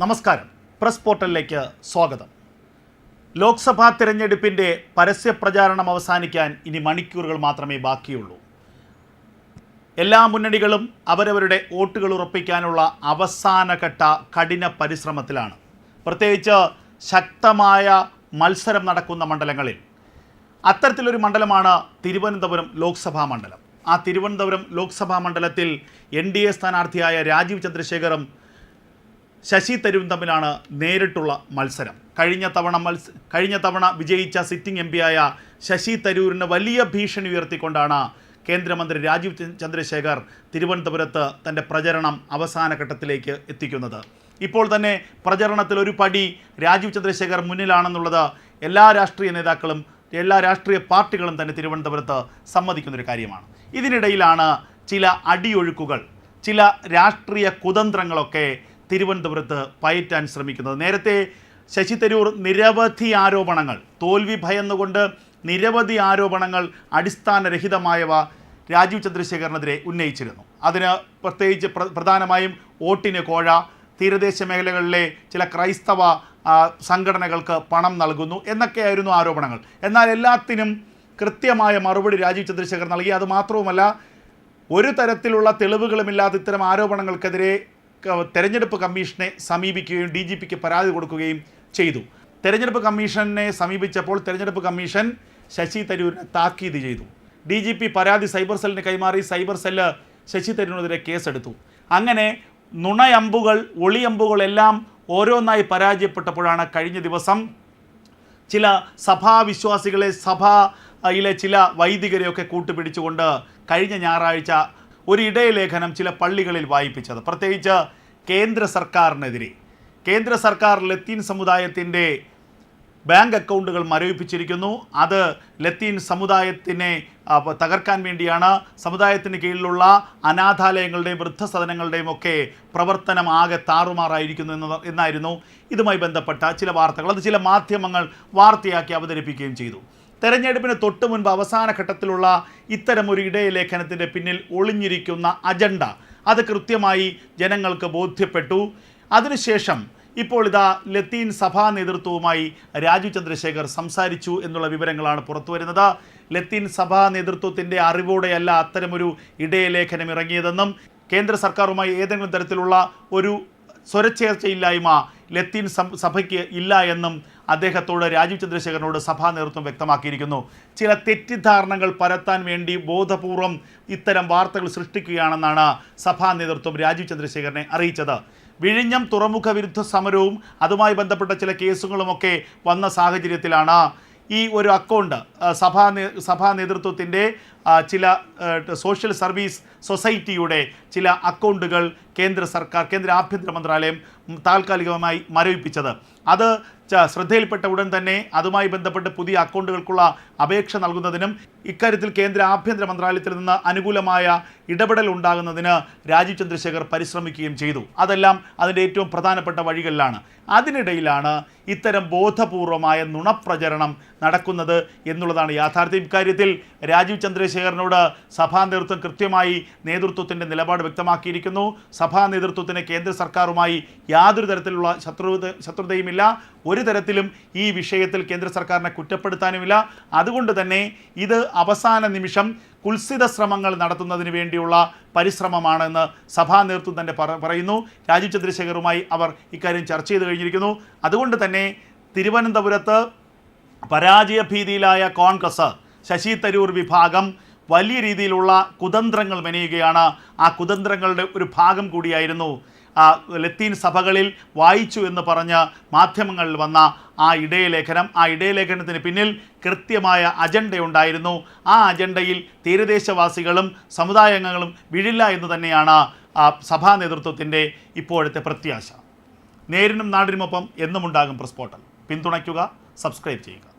നമസ്കാരം. പ്രസ് പോർട്ടലിലേക്ക് സ്വാഗതം. ലോക്സഭാ തിരഞ്ഞെടുപ്പിന്റെ പരസ്യപ്രചാരണം അവസാനിക്കാൻ ഇനി മണിക്കൂറുകൾ മാത്രമേ ബാക്കിയുള്ളൂ. എല്ലാ മുന്നണികളും അവരവരുടെ വോട്ടുകൾ ഉറപ്പിക്കാനുള്ള അവസാനഘട്ട കഠിന പരിശ്രമത്തിലാണ്. പ്രത്യേകിച്ച് ശക്തമായ മത്സരം നടക്കുന്ന മണ്ഡലങ്ങളിൽ. അത്തരത്തിലൊരു മണ്ഡലമാണ് തിരുവനന്തപുരം ലോക്സഭാ മണ്ഡലം. ആ തിരുവനന്തപുരം ലോക്സഭാ മണ്ഡലത്തിൽ എൻ ഡി എ സ്ഥാനാർത്ഥിയായ രാജീവ് ചന്ദ്രശേഖറും ശശി തരൂരും തമ്മിലാണ് നേരിട്ടുള്ള മത്സരം. കഴിഞ്ഞ തവണ മത്സ കഴിഞ്ഞ തവണ വിജയിച്ച സിറ്റിംഗ് എം പിയായ ശശി തരൂരിന് വലിയ ഭീഷണി ഉയർത്തിക്കൊണ്ടാണ് കേന്ദ്രമന്ത്രി രാജീവ് ചന്ദ്രശേഖർ തിരുവനന്തപുരത്ത് തന്റെ പ്രചരണം അവസാന ഘട്ടത്തിലേക്ക് എത്തിക്കുന്നത്. ഇപ്പോൾ തന്നെ പ്രചരണത്തിൽ ഒരു പടി രാജീവ് ചന്ദ്രശേഖർ മുന്നിലാണെന്നുള്ളത് എല്ലാ രാഷ്ട്രീയ നേതാക്കളും എല്ലാ രാഷ്ട്രീയ പാർട്ടികളും തന്നെ തിരുവനന്തപുരത്ത് സമ്മതിക്കുന്നൊരു കാര്യമാണ്. ഇതിനിടയിലാണ് ചില അടിയൊഴുക്കുകൾ ചില രാഷ്ട്രീയ കുതന്ത്രങ്ങളൊക്കെ തിരുവനന്തപുരത്ത് പയറ്റാൻ ശ്രമിക്കുന്നത്. നേരത്തെ ശശി തരൂർ നിരവധി ആരോപണങ്ങൾ തോൽവി ഭയന്നുകൊണ്ട് നിരവധി ആരോപണങ്ങൾ അടിസ്ഥാനരഹിതമായവ രാജീവ് ചന്ദ്രശേഖരനെതിരെ ഉന്നയിച്ചിരുന്നു. അതിന് പ്രത്യേകിച്ച് പ്ര- പ്രധാനമായും ഓട്ടിന് കോഴ തീരദേശ മേഖലകളിലെ ചില ക്രൈസ്തവ സംഘടനകൾക്ക് പണം നൽകുന്നു എന്നൊക്കെയായിരുന്നു ആരോപണങ്ങൾ. എന്നാൽ എല്ലാത്തിനും കൃത്യമായ മറുപടി രാജീവ് ചന്ദ്രശേഖർ നൽകി. അതുമാത്രവുമല്ല ഒരു തരത്തിലുള്ള തെളിവുകളുമില്ലാതെ ഇത്തരം ആരോപണങ്ങൾക്കെതിരെ തെരഞ്ഞെടുപ്പ് കമ്മീഷനെ സമീപിക്കുകയും ഡി ജി പിക്ക് പരാതി കൊടുക്കുകയും ചെയ്തു. തെരഞ്ഞെടുപ്പ് കമ്മീഷനെ സമീപിച്ചപ്പോൾ തെരഞ്ഞെടുപ്പ് കമ്മീഷൻ ശശി തരൂരിനെ താക്കീത് ചെയ്തു. ഡി ജി പി പരാതി സൈബർ സെല്ലിന് കൈമാറി സൈബർ സെല്ല് ശശി തരൂരിനെതിരെ കേസെടുത്തു. അങ്ങനെ നുണയമ്പുകൾ ഒളിയമ്പുകളെല്ലാം ഓരോന്നായി പരാജയപ്പെട്ടപ്പോഴാണ് കഴിഞ്ഞ ദിവസം ചില സഭാവിശ്വാസികളെ സഭയിലെ ചില വൈദികരെയൊക്കെ കൂട്ടുപിടിച്ചുകൊണ്ട് കഴിഞ്ഞ ഞായറാഴ്ച ഒരു ഇടയലേഖനം ചില പള്ളികളിൽ വായിപ്പിച്ചത്. പ്രത്യേകിച്ച് കേന്ദ്ര സർക്കാരിനെതിരെ. കേന്ദ്ര സർക്കാർ ലത്തീൻ സമുദായത്തിന്റെ ബാങ്ക് അക്കൗണ്ടുകൾ മരവിപ്പിച്ചിരിക്കുന്നു. അത് ലത്തീൻ സമുദായത്തിനെ തകർക്കാൻ വേണ്ടിയാണ്. സമുദായത്തിന് കീഴിലുള്ള അനാഥാലയങ്ങളുടെയും വൃദ്ധസദനങ്ങളുടെയും ഒക്കെ പ്രവർത്തനം ആകെ താറുമാറായിരിക്കുന്നു എന്ന എന്നായിരുന്നു ഇതുമായി ബന്ധപ്പെട്ട ചില വാർത്തകൾ. അത് ചില മാധ്യമങ്ങൾ വാർത്തയാക്കി അവതരിപ്പിക്കുകയും ചെയ്തു. തെരഞ്ഞെടുപ്പിന് തൊട്ടു മുൻപ് അവസാന ഘട്ടത്തിലുള്ള ഇത്തരമൊരു ഇടയലേഖനത്തിന്റെ പിന്നിൽ ഒളിഞ്ഞിരിക്കുന്ന അജണ്ട അത് കൃത്യമായി ജനങ്ങൾക്ക് ബോധ്യപ്പെട്ടു. അതിനുശേഷം ഇപ്പോൾ ഇതാ ലത്തീൻ സഭാ നേതൃത്വവുമായി രാജു ചന്ദ്രശേഖർ സംസാരിച്ചു എന്നുള്ള വിവരങ്ങളാണ് പുറത്തു വരുന്നത്. ലത്തീൻ സഭാ നേതൃത്വത്തിന്റെ അറിവോടെയല്ല അത്തരമൊരു ഇടയലേഖനം ഇറങ്ങിയതെന്നും കേന്ദ്ര സർക്കാരുമായി ഏതെങ്കിലും തരത്തിലുള്ള ഒരു സ്വരച്ചേർച്ചയില്ലായ്മ ലത്തീൻ സഭയ്ക്ക് ഇല്ല എന്നും അദ്ദേഹത്തോട് രാജീവ് ചന്ദ്രശേഖരനോട് സഭാ നേതൃത്വം വ്യക്തമാക്കിയിരിക്കുന്നു. ചില തെറ്റിദ്ധാരണകൾ പരത്താൻ വേണ്ടി ബോധപൂർവം ഇത്തരം വാർത്തകൾ സൃഷ്ടിക്കുകയാണെന്നാണ് സഭാ നേതൃത്വം രാജീവ് ചന്ദ്രശേഖരനെ അറിയിച്ചത്. വിഴിഞ്ഞം തുറമുഖ വിരുദ്ധ സമരവും അതുമായി ബന്ധപ്പെട്ട ചില കേസുകളുമൊക്കെ വന്ന സാഹചര്യത്തിലാണ് ഈ ഒരു അക്കൗണ്ട് സഭാ സഭാ നേതൃത്വത്തിന്റെ ചില സോഷ്യൽ സർവീസ് സൊസൈറ്റിയുടെ ചില അക്കൗണ്ടുകൾ കേന്ദ്ര സർക്കാർ കേന്ദ്ര ആഭ്യന്തര മന്ത്രാലയം താൽക്കാലികമായി മരവിപ്പിച്ചത്. അത് ശ്രദ്ധയിൽപ്പെട്ട ഉടൻ തന്നെ അതുമായി ബന്ധപ്പെട്ട് പുതിയ അക്കൗണ്ടുകൾക്കുള്ള അപേക്ഷ നൽകുന്നതിനും ഇക്കാര്യത്തിൽ കേന്ദ്ര ആഭ്യന്തര മന്ത്രാലയത്തിൽ നിന്ന് അനുകൂലമായ ഇടപെടൽ ഉണ്ടാകുന്നതിന് രാജീവ് ചന്ദ്രശേഖർ പരിശ്രമിക്കുകയും ചെയ്തു. അതെല്ലാം അതിന്റെ ഏറ്റവും പ്രധാനപ്പെട്ട വഴികളിലാണ്. അതിനിടയിലാണ് ഇത്തരം ബോധപൂർവമായ നുണപ്രചരണം നടക്കുന്നത് എന്നുള്ളതാണ് യാഥാർത്ഥ്യം. ഇക്കാര്യത്തിൽ രാജീവ് ചന്ദ്രശേഖറിനോട് സഭാ നേതൃത്വം കൃത്യമായി നേതൃത്വത്തിന്റെ നിലപാട് വ്യക്തമാക്കിയിരിക്കുന്നു. സഭാ നേതൃത്വത്തിന് കേന്ദ്ര സർക്കാരുമായി യാതൊരു തരത്തിലുള്ള ശത്രുത ശത്രുതയുമില്ല. ഒരു തരത്തിലും ഈ വിഷയത്തിൽ കേന്ദ്ര സർക്കാരിനെ കുറ്റപ്പെടുത്താനുമില്ല. അതുകൊണ്ട് തന്നെ ഇത് അവസാന നിമിഷം കുൽസിത ശ്രമങ്ങൾ നടത്തുന്നതിന് വേണ്ടിയുള്ള പരിശ്രമമാണെന്ന് സഭാ നേതൃത്വം തന്നെ പറയുന്നു. രാജീവ് ചന്ദ്രശേഖറുമായി അവർ ഇക്കാര്യം ചർച്ച ചെയ്ത് കഴിഞ്ഞിരിക്കുന്നു. അതുകൊണ്ട് തന്നെ തിരുവനന്തപുരത്ത് പരാജയ ഭീതിയിലായ കോൺഗ്രസ് ശശി തരൂർ വിഭാഗം വലിയ രീതിയിലുള്ള കുതന്ത്രങ്ങൾ മെനയുകയാണ്. ആ കുതന്ത്രങ്ങളുടെ ഒരു ഭാഗം കൂടിയായിരുന്നു ലത്തീൻ സഭകളിൽ വായിച്ചു എന്ന് പറഞ്ഞ് മാധ്യമങ്ങളിൽ വന്ന ആ ഇടയലേഖനം ആ ഇടയലേഖനത്തിന് പിന്നിൽ കൃത്യമായ അജണ്ടയുണ്ടായിരുന്നു. ആ അജണ്ടയിൽ തീരദേശവാസികളും സമുദായാംഗങ്ങളും വീഴില്ല എന്ന് തന്നെയാണ് സഭാ നേതൃത്വത്തിന്റെ ഇപ്പോഴത്തെ പ്രത്യാശ. നേരിനും നാടിനുമൊപ്പം എന്നുമുണ്ടാകും പ്രസ് പോർട്ടൽ പിന്തുണയ്ക്കുക സബ്സ്ക്രൈബ് ചെയ്യുക.